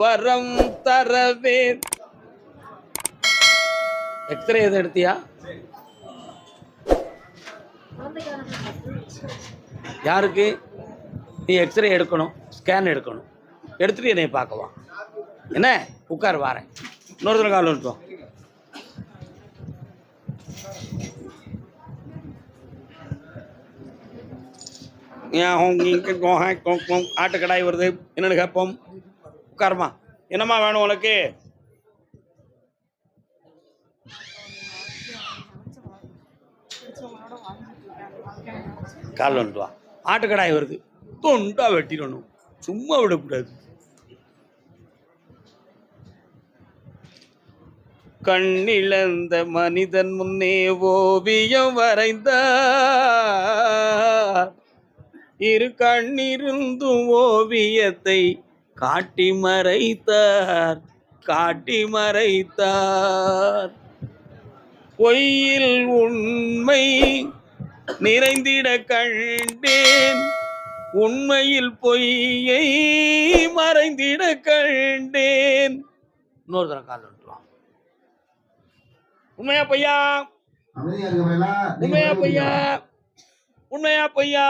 வரம் தரவே. எக்ஸ்ரே எது எடுத்தியா? யாருக்கு? நீ எக்ஸ்ரே எடுக்கணும் ஸ்கேன் எடுக்கணும். எடுத்துட்டு என்னை பார்க்கவா என்ன? உட்கார் வாரேன். இன்னொருத்தர் கால் ஆட்டு ஆட்டுக்கடாய் வருது. என்னென்னு கேட்போம்? உட்காருமா. என்னம்மா வேணும் உனக்கு? கால் வந்துட்டு வா. ஆட்டுக்கடாய் வருது. தொண்டா வெட்டிடணும். சும்மா விடக்கூடாது. கண்ணிழந்த மனிதன் முன்னே ஓவியம் வரைந்தார். இரு கண்ணிருந்தும் ஓவியத்தை காட்டி மறைத்தார் காட்டி மறைத்தார். பொய்யில் உண்மை நிறைந்திட கண்டேன் உண்மையில் பொய்யை மறைந்திட கண்டேன். இன்னொரு தடவை கால் விட்டுருவான் உண்மையா இருக்கீங்களா உண்மையா பொய்யா? உண்மையா பொய்யா?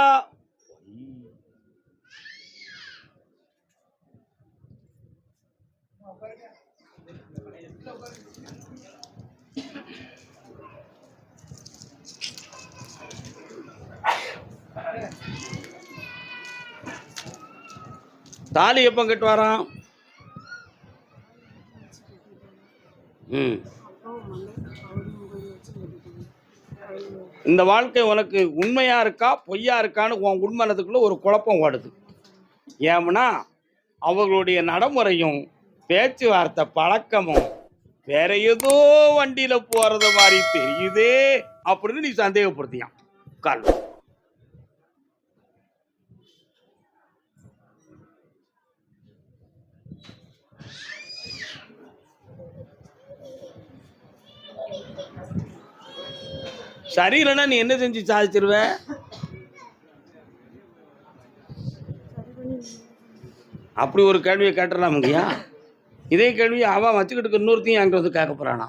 தாலி எப்போ கட்டுவாராம் ம். இந்த வாழ்க்கை உனக்கு உண்மையா இருக்கா பொய்யா இருக்கான்னு உன் உண்மனத்துக்குள்ள ஒரு குழப்பம் ஓடுது. ஏம்னா அவர்களுடைய நடைமுறையும் பேச்சுவார்த்தை பழக்கமும் வேற ஏதோ வண்டியில போறது மாதிரி தெரியுதே அப்படின்னு நீ சந்தேகப்படுத்தியான் கால் சரியில்லைன்னா நீ என்ன செஞ்சு சாதிச்சிருவ? அப்படி ஒரு கேள்வியை கேட்டுடலாமுங்கய்யா இதே கேள்வியை அவன் வச்சுக்கிட்டு இருக்க இன்னொருத்தையும் என்கிட்ட வந்து கேட்க போறானா?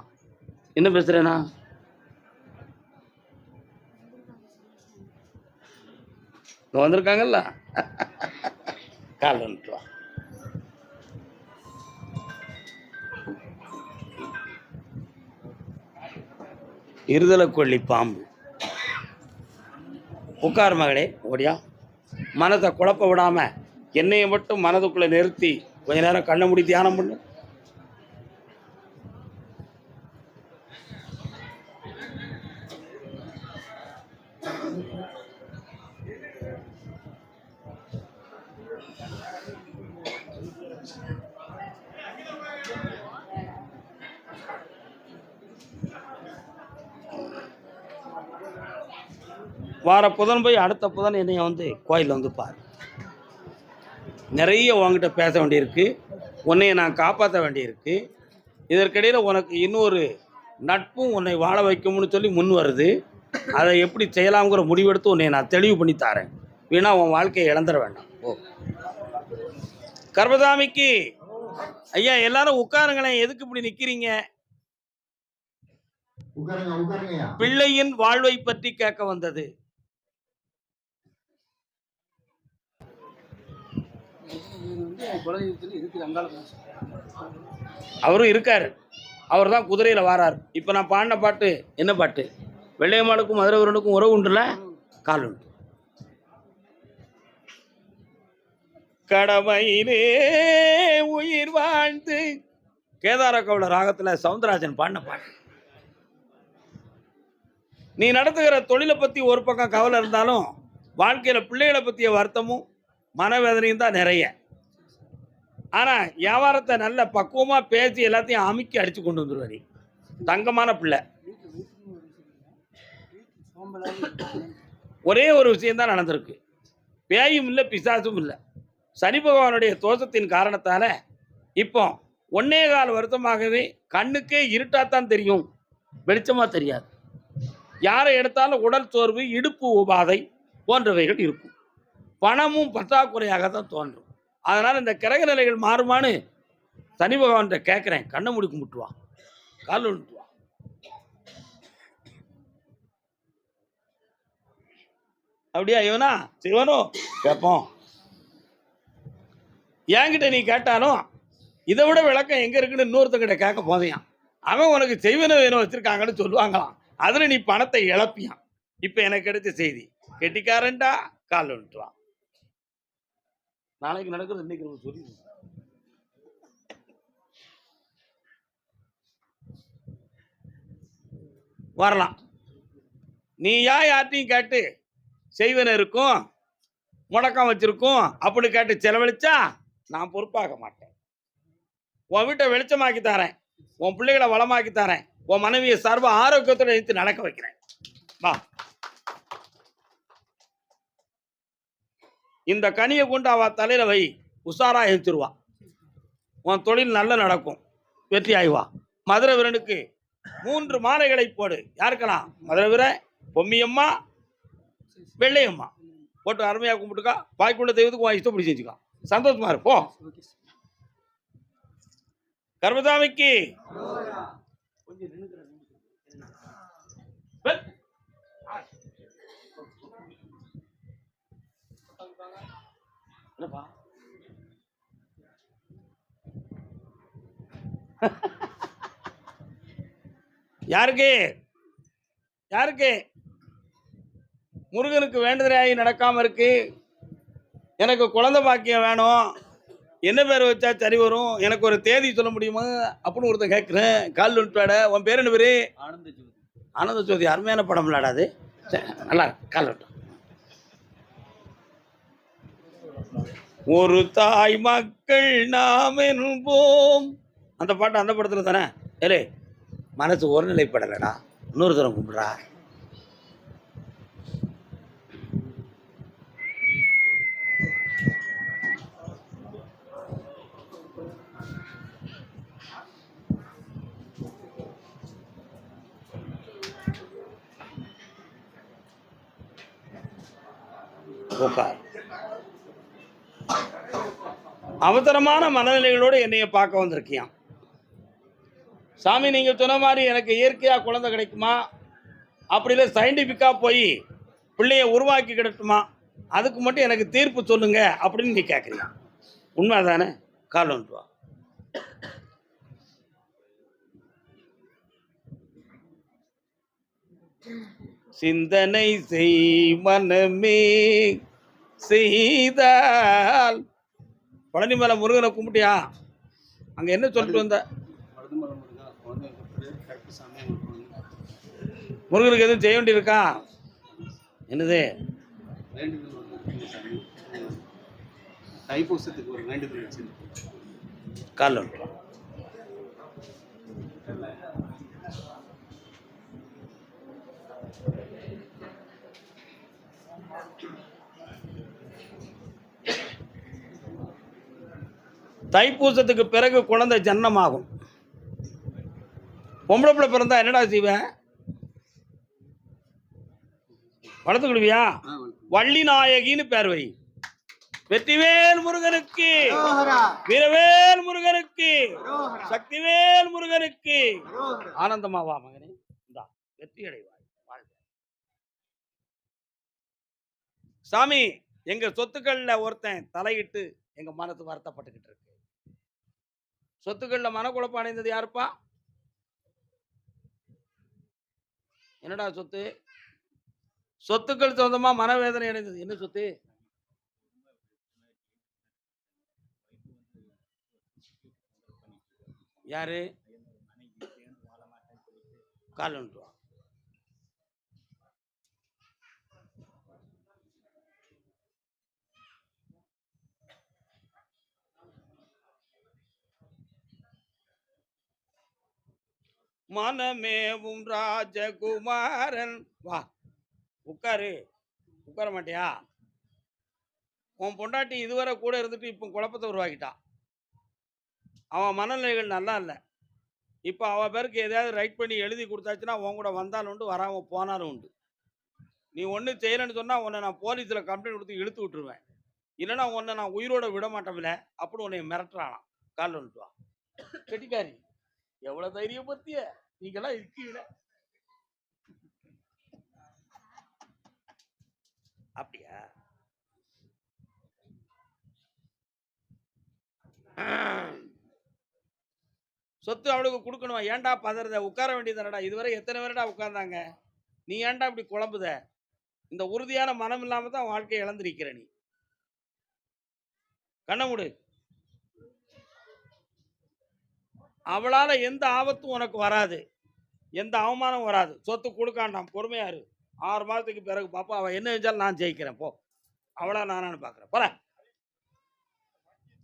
என்ன பேசுறேனா இங்கே வந்திருக்காங்கல்ல? கால் வந்துட்டு இருதலை கொள்ளி பாம்பு. உட்கார் மகளே ஓடியா. மனதை குழப்ப விடாமல் என்னையை மட்டும் மனதுக்குள்ளே நிறுத்தி கொஞ்ச நேரம் கண்ணை மூடி தியானம் பண்ணு. வார புதன் போய் அடுத்த புதன் என்னைய வந்து கோயிலில் வந்து பாரு. நிறைய உன்கிட்ட பேச வேண்டியிருக்கு. உன்னைய நான் காப்பாற்ற வேண்டியிருக்கு. இதற்கிடையில் உனக்கு இன்னொரு நட்பும் உன்னை வாழ வைக்கும்னு சொல்லி முன் வருது. அதை எப்படி செய்யலாம்ங்கிற முடிவெடுத்து உன்னை நான் தெளிவு பண்ணி தாரேன். வீணா உன் வாழ்க்கையை இழந்துட வேண்டாம். ஓ கர்மசாமிக்கு ஐயா எல்லாரும் உட்காருங்களேன். எதுக்கு இப்படி உட்காருங்கய்யா. பிள்ளையின் வாழ்வை பற்றி கேட்க வந்தது. அவரும் இருக்காரு. அவர் தான் குதிரையில் வாரார். இப்போ நான் பாடின பாட்டு என்ன பாட்டு? வெள்ளையம்மாளுக்கும் மதுரவரனுக்கும் உறவு உண்டுல? கால் உண்டு. கடமையிலே உயிர் வாழ்ந்து கேதார கவுள ராகத்தில் சவுந்தரராஜன் பாடின பாட்டு. நீ நடத்துகிற தொழிலை பற்றி ஒரு பக்கம் கவலை இருந்தாலும் வாழ்க்கையில் பிள்ளைகளை பற்றிய வருத்தமும் மனவேதனையும் தான் நிறைய. ஆனால் வியாபாரத்தை நல்ல பக்குவமாக பேசி எல்லாத்தையும் அமுக்கி அடித்து கொண்டு வந்துடுவார் தங்கமான பிள்ளை. ஒரே ஒரு விஷயம்தான் நடந்திருக்கு. பேயும் இல்லை பிசாசும் இல்லை. சனி பகவானுடைய தோஷத்தின் காரணத்தால் இப்போ ஒன்னே கால் வருத்தமாகவே கண்ணுக்கே இருட்டாத்தான் தெரியும். வெளிச்சமாக தெரியாது. யாரை எடுத்தாலும் உடல் சோர்வு இடுப்பு உபாதை போன்றவைகள் இருக்கும். பணமும் பற்றாக்குறையாக தான் தோன்றும். அதனால் இந்த கிரக நிலைகள் மாறுமான்னு சனி பகவான்கிட்ட கேட்குறேன் கண்ணை முடி கும்பிட்டுவான் கால் விட்டு அப்படியா இவனா? சிவனோ? கேட்போம் என்கிட்ட நீ கேட்டாலும் இதை விட விளக்கம் எங்கே இருக்குன்னு இன்னொருத்தங்கிட்ட கேட்க போதையான் அவன் உனக்கு செய்வன வேணும் வச்சுருக்காங்கன்னு சொல்லுவாங்களாம். அதில் நீ பணத்தை இழப்பியான் இப்போ எனக்கு கிடைச்ச செய்தி கெட்டிக்காரன்டா கால் விட்டு நாளைக்கு நடக்கிறது இன்னைக்கு நம்ம சொல்லி வரலாம். நீ யா யார்ட்டையும் கேட்டு செய்வன இருக்கும் முடக்கம் வச்சிருக்கும் அப்படி கேட்டு செலவழிச்சா நான் பொறுப்பாக மாட்டேன். உன் வீட்டை வெளிச்சமாக்கி தரேன். உன் பிள்ளைகளை வளமாக்கி தரேன். உன் மனைவியை சர்வ ஆரோக்கியத்தோட எடுத்து நடக்க வைக்கிறேன். வா. இந்த கனியை கொண்டு அவ தலையில வை. உஷாரா எழுத்துருவா உன் தொழில் நல்ல நடக்கும். வெற்றி ஆய்வா. மதுரை வீரனுக்கு மூன்று மாலைகளை போடு. யாருக்கெல்லாம் மதுரை பொம்மியம்மா வெள்ளையம்மா. போட்டு அருமையாக கும்பிட்டுக்கா. பாய்க்குள்ள தெய்வத்துக்கு உன் இஷ்டப்படி செஞ்சுக்கா. சந்தோஷமா இரு போ கர்மசாமிக்கு என்னப்பா? யாருக்கு? யாருக்கு? முருகனுக்கு வேண்டுதலாகி நடக்காம இருக்கு. எனக்கு குழந்தை பாக்கியம் வேணும். என்ன பேர் வச்சா சரி வரும்? எனக்கு ஒரு தேதி சொல்ல முடியுமா? அப்படின்னு ஒருத்தன் கேட்குறேன் கால் விட்டுவாட உன் பேர் என்ன பேரு? ஆனந்த ஜோதி. ஆனந்த ஜோதி. அருமையான படம் சரி, நல்லா. கால் விட்டு ஒரு தாய் மக்கள் நாம் என்போம். அந்த பாட்டு அந்த படத்தில் தானே? ஏலே மனசு ஒரு நிலைப்படலடா. இன்னொரு தரம் கும்பிட்றா. உட்கார். அவசரமான மனநிலைகளோடு என்னைய பார்க்க வந்திருக்கியான் சாமி நீங்கள் சொன்ன மாதிரி எனக்கு இயற்கையாக குழந்தை கிடைக்குமா? அப்படி இல்லை சயின்டிஃபிக்காக போய் பிள்ளைய உருவாக்கி கிடட்டுமா அதுக்கு மட்டும் எனக்கு தீர்ப்பு சொல்லுங்க அப்படின்னு நீ கேட்குறியா உண்மை தானே கால் வந்துட்டு வா. சிந்தனை செய் மனமே செய்தால் பழனிமலை முருகனை கும்பிட்டியா? அங்க என்ன சொல்லிட்டு வந்த? முருகனுக்கு எதுவும் செய்ய வேண்டியிருக்கா என்னது? தைப்பூசத்துக்கு ஒரு வேண்டுதல் காலில் தைப்பூசத்துக்கு பிறகு குழந்தை ஜன்னமாகும். பொம்பளை பிள்ளை பிறந்தா என்னடா செய்வேன்? வளர்த்துக்கிடுவியா. வள்ளி நாயகின்னு பேர் வை. வெற்றிவேல் முருகனுக்கு. வீரவேல் முருகனுக்கு. சக்திவேல் முருகனுக்கு. ஆனந்தமா வா மகனே. இந்தா வெற்றி அடைவாய் வாழ்க. சாமி எங்க சொத்துக்கள்ல ஒருத்தன் தலையிட்டு எங்க மனசு வருத்தப்பட்டுக்கிட்டு இருக்கு. சொத்துக்கள்ல மனக்குழப்பம் அடைந்தது யாருப்பா? என்னடா சொத்து? சொத்துக்கள் சொந்தமா மனவேதனை அடைந்தது. என்ன சொத்து? யாரு? கால் வந்துட்டு மனமேவும் ராஜகுமாரன். வா உட்காரு. உட்கார மாட்டியா? உன் பொண்டாட்டி இதுவரை கூட இருந்துட்டு இப்போ குழப்பத்தை உருவாக்கிட்டான் அவன் மனநிலைகள் நல்லா இல்லை. இப்போ அவள் பேருக்கு எதையாவது ரைட் பண்ணி எழுதி கொடுத்தாச்சுன்னா உன் கூட வந்தாலும் உண்டு வராமல் போனாலும் உண்டு. நீ ஒன்று செய்யலைன்னு சொன்னால் உன்னை நான் போலீஸில் கம்ப்ளைண்ட் கொடுத்து இழுத்து விட்டுருவேன். இல்லைன்னா உன்னை நான் உயிரோட விட மாட்டோம்ல அப்படின்னு உன்னை மிரட்டுறானாம் கால் வந்துட்டு வா. கெட்டிக்காரி எவ்வளோ தைரியம் பத்திய நீங்கெல்லாம் இருக்கீங்கள அப்படியா? சொத்து அவளுக்கு கொடுக்கணுமா? ஏன்டா பதறத? உட்கார வேண்டியதானடா இதுவரை எத்தனை பேருடா உட்கார்ந்தாங்க? நீ ஏன்டா இப்படி குழம்புத? இந்த உறுதியான மனம் இல்லாம தான் வாழ்க்கையை இழந்திருக்கிற நீ. கண்ண மூடு. அவளால எந்த ஆபத்தும் உனக்கு வராது. எந்த அவமானம் வராது. சொத்து கொடுக்காண்டாம் பொறுமையாரு ஆறு மாதத்துக்கு பிறகு பாப்பா அவள் என்ன செஞ்சாலும் நான் ஜெயிக்கிறேன். போ. அவளா நானான்னு பார்க்குறேன் போல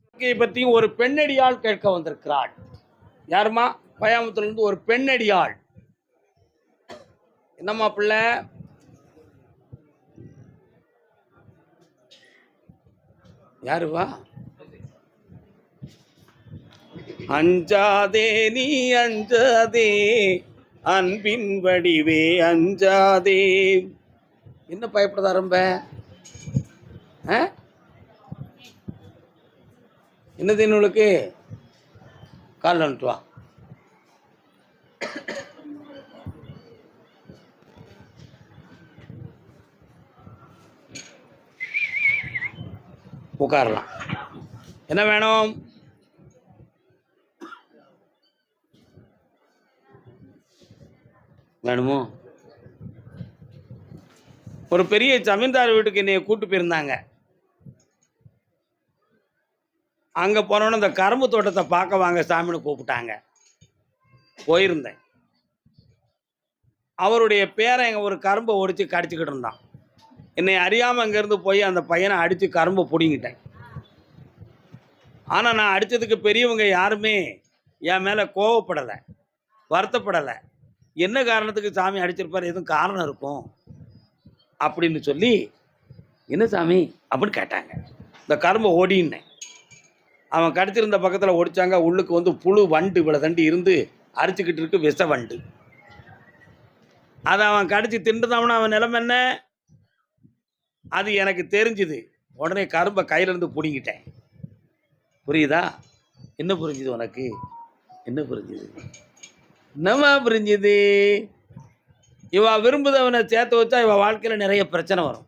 வாழ்க்கையை பற்றியும் ஒரு பெண்ணடியாள் கேட்க வந்திருக்கிறாள். யாருமா பயாமத்துலேருந்து ஒரு பெண்ணடியாள். என்னம்மா பிள்ளை? யாருவா? அஞ்சாதே நீ அஞ்சாதே அன்பின் வடிவே அஞ்சாதே. என்ன பயப்படுதா ரொம்ப ஆ? என்னது என்னுளுக்கு கால் வந்துட்டு வா. உட்காரலாம். என்ன வேணும்? வேணுமோ? ஒரு பெரிய ஜமீன்தார் வீட்டுக்கு என்னைய கூட்டு போயிருந்தாங்க. அங்கே போனோன்னு இந்த கரும்பு தோட்டத்தை பார்க்க வாங்க சாமின்னு கூப்பிட்டாங்க. போயிருந்தேன். அவருடைய பேரை எங்கள் ஒரு கரும்பை ஒடித்து கடிச்சிக்கிட்டு இருந்தான். என்னை அறியாமல் அங்கேருந்து போய் அந்த பையனை அடித்து கரும்பை பிடிங்கிட்டேன். ஆனால் நான் அடித்ததுக்கு பெரியவங்க யாருமே என் மேலே கோவப்படலை வருத்தப்படலை. என்ன காரணத்துக்கு சாமி அடிச்சிருப்பார்? எதுவும் காரணம் இருக்கும் அப்படின்னு சொல்லி என்ன சாமி? அப்படின்னு கேட்டாங்க. இந்த கரும்பை ஓடின்னேன். அவன் கடிச்சிருந்த பக்கத்தில் ஒடிச்சாங்க. உள்ளுக்கு வந்து புழு வண்டு இவ்வளோ தண்டி இருந்து அரிச்சுக்கிட்டு இருக்கு விஷ வண்டு. அதை அவன் கடிச்சு திண்டுதாம்னா அவன் நிலைமை என்ன? அது எனக்கு தெரிஞ்சுது. உடனே கரும்பை கையிலேருந்து பிடிங்கிட்டேன். புரியுதா? என்ன புரிஞ்சுது உனக்கு? என்ன புரிஞ்சுது? என்னம்மா புரிஞ்சுது? இவ விரும்புதவனை சேர்த்து வச்சா இவ வாழ்க்கையில் நிறைய பிரச்சனை வரும்.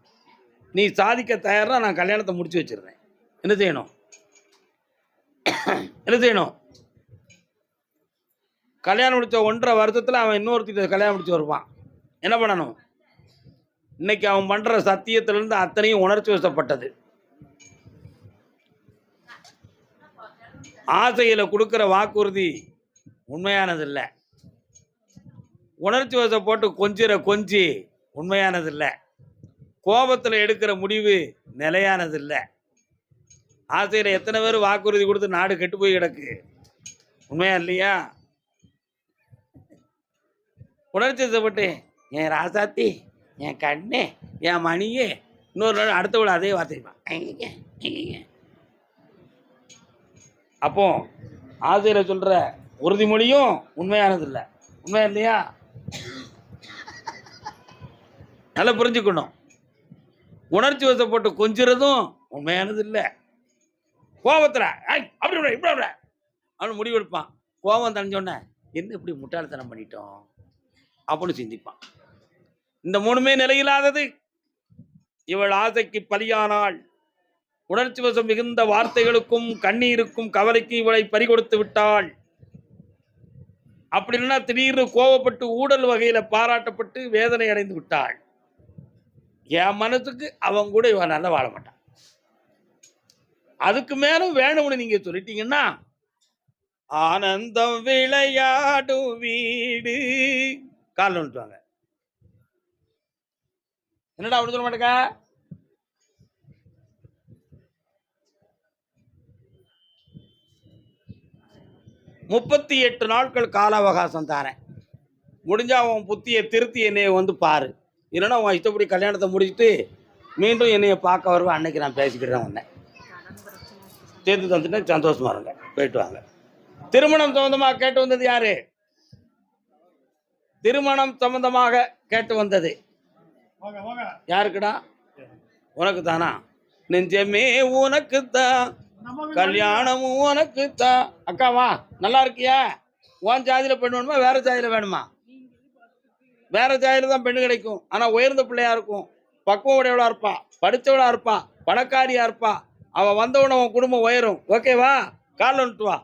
நீ சாதிக்க தயாரா நான் கல்யாணத்தை முடிச்சு வச்சிருந்தேன் என்ன செய்யணும்? என்ன செய்யணும்? கல்யாணம் முடிச்ச ஒன்றரை வருஷத்தில் அவன் இன்னொருத்திட்ட கல்யாணம் முடிச்சு வருவான். என்ன பண்ணணும்? இன்னைக்கு அவன் பண்ணுற சத்தியத்திலிருந்து அத்தனையும் உணர்ச்சி வசப்பட்டது. ஆசையில் கொடுக்குற வாக்குறுதி உண்மையானது உணர்ச்சி வசம் போட்டு கொஞ்சிற கொஞ்சி உண்மையானதில்லை. கோபத்தில் எடுக்கிற முடிவு நிலையானதில்லை. ஆசையில் எத்தனை பேர் வாக்குறுதி கொடுத்து நாடு கெட்டு போய் கிடக்கு? உண்மையா இல்லையா? உணர்ச்சி வசப்பட்டு என் ராசாத்தி என் கண்ணே என் மணியே? இன்னொரு நாள் அடுத்த விட அதே வார்த்தைப்பான் அப்போ ஆசையில் சொல்கிற உறுதிமொழியும் உண்மையானதில்லை. உண்மையா இல்லையா? நல்லா புரிஞ்சுக்கணும். உணர்ச்சி வசப்பட்டு கொஞ்சிறதும் உண்மையானது இல்லை. கோபத்தில் அப்படி விட இப்படி விட அவனு முடிவெடுப்பான் கோபம் தனிஞ்சோடனே என்ன இப்படி முட்டாள்தனம் பண்ணிட்டோம்? அப்படின்னு சிந்திப்பான். இந்த மூணுமே நிலையில்லாதது. இவள் ஆசைக்கு பலியானாள் உணர்ச்சி வசம் மிகுந்த வார்த்தைகளுக்கும் கண்ணீருக்கும் கவலைக்கும் இவளை பறிகொடுத்து விட்டாள். அப்படி இல்லைன்னா திடீர்னு கோவப்பட்டு ஊடல் வகையில பாராட்டப்பட்டு வேதனை அடைந்து விட்டாள். என் மனதுக்கு அவன் கூட இவன் நல்லா வாழ மாட்டான். அதுக்கு மேலும் வேணும்னு நீங்க சொல்லிட்டீங்கன்னா ஆனந்தம் விளையாடும் வீடு. காலில் விட்டுவாங்க என்னடா அப்படி சொல்ல மாட்டேங்க முப்பத்தி எட்டு நாட்கள் கால அவகாசம் தரேன். முடிஞ்சா உன் புத்தியை திருத்தி என்னைய வந்து பாரு. இல்லைன்னா உன் இஷ்டப்படி கல்யாணத்தை முடிச்சுட்டு மீண்டும் என்னைய பார்க்க வருவேன். அன்னைக்கு நான் பேசிக்கிட்டு வந்தேன். சேர்த்து தந்துட்டேன். சந்தோஷமா இருங்க. போயிட்டு வாங்க. திருமணம் சம்பந்தமாக கேட்டு வந்தது யாரு? திருமணம் சம்பந்தமாக கேட்டு வந்தது. யாருக்குடா? உனக்கு தானா நெஞ்சமே உனக்கு தான் கல்யாணமும் உனக்கு தான் அக்காவா நல்லா இருக்கியா? உன் ஜாதியில பெண் வேணுமா? வேற ஜாதியில வேணுமா? வேற ஜாதியில தான் பெண்ணு கிடைக்கும். ஆனா உயர்ந்த பிள்ளையா இருக்கும். பக்குவம் உடையவளா இருப்பா. படிச்சவளா இருப்பா. பணக்காரியா இருப்பா. அவ வந்தவன உன் குடும்பம் உயரும். ஓகேவா கால் வந்துட்டு வா.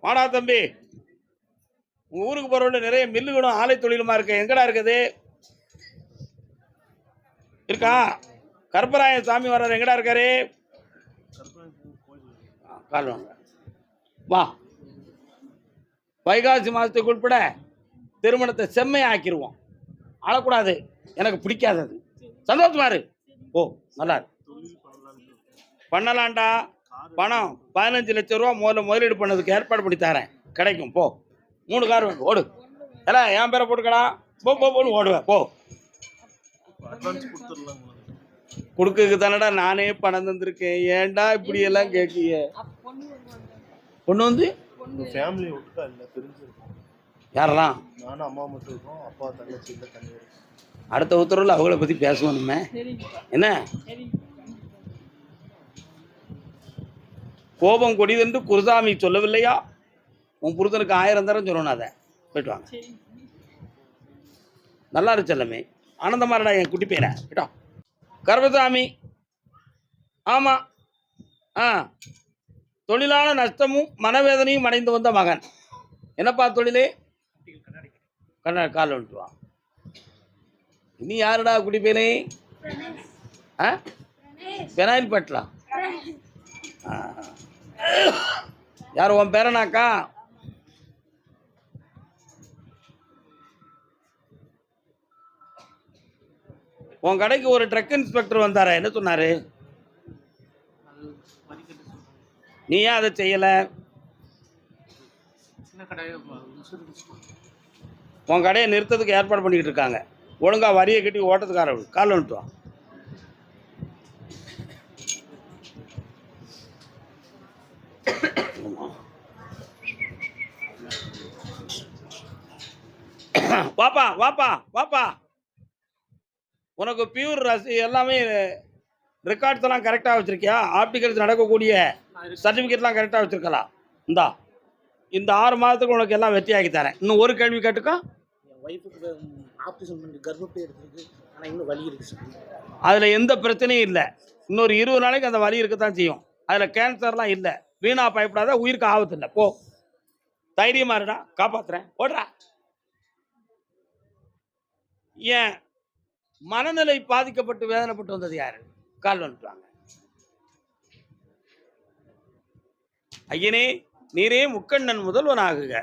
வாடா தம்பி. உங்கள் ஊருக்கு போகிறவங்க நிறைய மில்லுகளும் ஆலை தொழிலுமா இருக்கு. எங்கடா இருக்குது? இருக்கா? கருப்பராயன் சாமி வர்றாரு. எங்கடா இருக்காரு? கால் வாங்க. வா. வைகாசி மாதத்துக்கு உட்பட திருமணத்தை செம்மையாக்கிடுவோம் ஆளக்கூடாது. எனக்கு பிடிக்காது அது சந்தோஷமா இரு. ஓ நல்லா பண்ணலாண்டா பணம் பதினஞ்சு லட்சம் ரூபா முதல்ல முதலீடு பண்ணதுக்கு ஏற்பாடு பண்ணி தரேன். கிடைக்கும். போ. மூணு கார் வேணும் ஓடு. ஏல என் பேரை போட்டுக்கடா. போ போ போன்னு ஓடுவேன். போ. கொடுக்கறதுக்கு தானடா நானே பணம் தந்திருக்கேன். ஏன்டா இப்படி எல்லாம் கேட்கிய பொண்ணு வந்து? ஃபேமிலி ஒட்டுக்கா இல்லை பிரிஞ்சிருக்கோம் யாரெல்லாம்? நானும் அம்மா மட்டும் இருக்கோம் அப்பா தங்கச்சி இல்லை தண்ணி அடுத்த உத்தரவில் அவங்கள பற்றி பேசணுமே. என்ன? கோபம் கொடிதென்று குருசாமி சொல்லவில்லையா? உன் புருஷனுக்கு ஆயிரம் தரம் சொல்லணும் அதை. போயிட்டு வாங்க. நல்லா இரு செல்லமே. ஆனந்தமா இருடா என் குட்டி பையனை. போயிட்டோம் கர்பசாமி ஆமாம் ஆ. தொழிலான நஷ்டமும் மனவேதனையும் அடைந்து வந்த மகன். என்னப்பா தொழிலே? கண்ணா கால் வந்துட்டு வா. நீ யாருடா குடி பையனே? ஆ? பெனாயில் பட்லா? ஆ. யார் உன் பேரனாக்கா? உன் கடைக்கு ஒரு ட்ரக் இன்ஸ்பெக்டர் வந்தாரா? என்ன சொன்னாரு? நீ ஏன் அதை செய்யல? உன் கடையை நிறுத்தத்துக்கு ஏற்பாடு பண்ணிக்கிட்டு இருக்காங்க. ஒழுங்கா வரியை கட்டி ஓட்டத்துக்கார கால் வந்துட்டு வா வாப்பா வாப்பா வாப்பா. உனக்கு பியூர் ரசி எல்லாமே ரெக்கார்ட்ஸ் எல்லாம் கரெக்டாக வச்சிருக்கியா? ஆப்டிகல்ஸ் நடக்கக்கூடிய சர்டிஃபிகேட்லாம் கரெக்டாக வச்சிருக்கலாம் இந்தா இந்த ஆறு மாதத்துக்கு உனக்கு எல்லாம் வெற்றியாக்கி தரேன். இன்னும் ஒரு கேள்வி கேட்டுக்கோ. என் ஒய்ஃபுக்கு ஆப்ரேஷன் பண்ணி கர்ப்பப்பை எடுத்திருக்கு ஆனால் இன்னும் வலி இருக்கு அதில் எந்த பிரச்சனையும் இல்லை. இன்னொரு இருபது நாளைக்கு அந்த வலி இருக்கத்தான் செய்யும். அதில் கேன்சர்லாம் இல்லை. வீணா பயப்படாத உயிருக்கு ஆபத்து இல்லை. போ. தைரியமா இருடா காப்பாத்துறேன். ஓடுறா. ஏன் மனநிலை பாதிக்கப்பட்டு வேதனைப்பட்டு வந்தது யாரு? கால் வந்துட்டாங்க ஐயனே நீரே முக்கண்ணன் முதல்வனாகுக.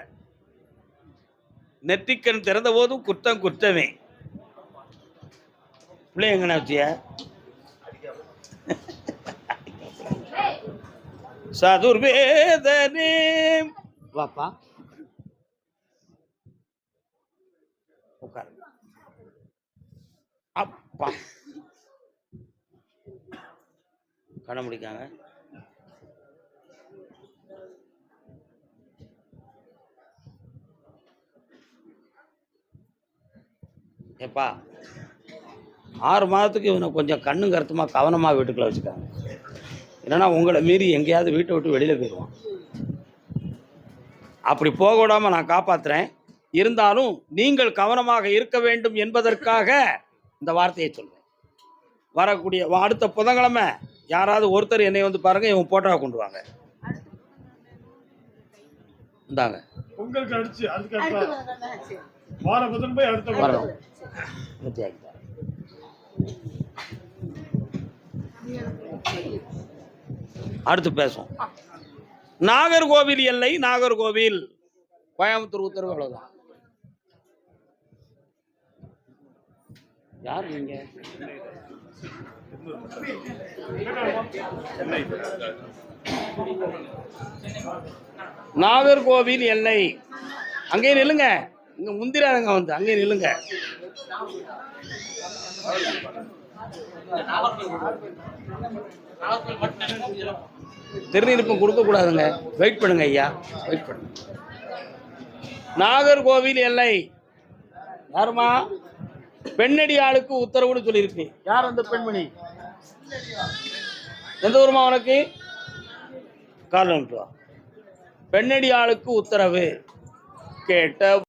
நெற்றிக்கண் திறந்த போதும் குத்தம் குத்தமே பிள்ளை எங்கண்ணா வச்சிய சதுர்வேதனே. வாப்பா. அப்பா. கண்ண முடிக்காங்க ஏப்பா ஆறு மாதத்துக்கு இவனை கொஞ்சம் கண்ணும் கருத்துமாக கவனமாக வீட்டுக்குள்ளே வச்சுக்காங்க. இல்லைன்னா உங்களை மீறி எங்கேயாவது வீட்டை விட்டு வெளியில் போயிடுவான். அப்படி போக விடாமல் நான் காப்பாற்றுறேன் இருந்தாலும் நீங்கள் கவனமாக இருக்க வேண்டும் என்பதற்காக இந்த வார்த்தையை சொல்றேன். வரக்கூடிய வா- அடுத்த புதன்கிழமை யாராவது ஒருத்தர் என்னை வந்து பாருங்க இவன் போட்டோவை கொண்டு வாங்க. இந்தாங்க. பொங்கலுக்கு அடிச்சு அதுக்கு அடுத்த வார புதன் போய் அடுத்த வாரம் அடுத்து பேசுவோம். நாகர்கோவில் எல்லை நாகர்கோவில் கோயம்புத்தூர் உத்தரவு அவ்வளவுதான். யார் நீங்க? நாகர்கோவில் எல்லை. அங்கே நில்லுங்க. இங்க முந்திராதங்க வந்து அங்கே நில்லுங்க. திருநீர்ப்பம் கொடுக்க கூடாதுங்க வெயிட் பண்ணுங்க ஐயா. வெயிட் பண்ணுங்க. நாகர்கோவில் எல்லை. யாருமா? பெண்ணடி ஆளுக்கு உத்தரவுன்னு சொல்லியிருக்கு. யார் அந்த பெண்மணி? எந்த ஊருமா உனக்கு? காரணம் பெண்ணடி ஆளுக்கு உத்தரவு. கேட்ட